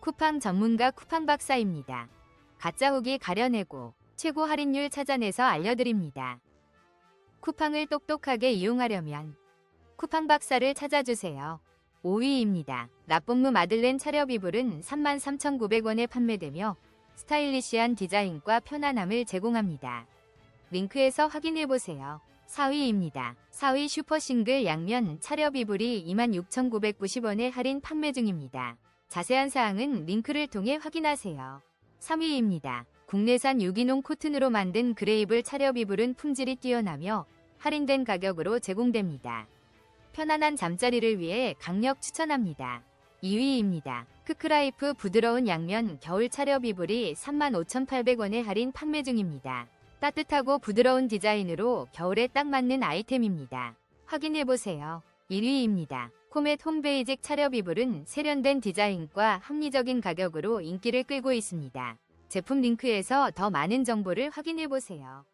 쿠팡 전문가 쿠팡 박사입니다. 가짜 후기 가려내고 최고 할인율 찾아내서 알려드립니다. 쿠팡을 똑똑하게 이용하려면 쿠팡 박사를 찾아주세요. 5위입니다. 라뽕무 마들렌 차렵 이불은 33,900원에 판매되며 스타일리시한 디자인과 편안함을 제공합니다. 링크에서 확인해보세요. 4위입니다. 4위 슈퍼싱글 양면 차렵 이불이 26,990원에 할인 판매 중입니다. 자세한 사항은 링크를 통해 확인하세요. 3위입니다. 국내산 유기농 코튼으로 만든 그레이블 차렵 이불은 품질이 뛰어나며 할인된 가격으로 제공됩니다. 편안한 잠자리를 위해 강력 추천합니다. 2위입니다. 크크라이프 부드러운 양면 겨울 차렵 이불이 35,800원에 할인 판매 중입니다. 따뜻하고 부드러운 디자인으로 겨울에 딱 맞는 아이템입니다. 확인해보세요. 1위입니다. 코멧 홈베이직 차렵 이불은 세련된 디자인과 합리적인 가격으로 인기를 끌고 있습니다. 제품 링크에서 더 많은 정보를 확인해보세요.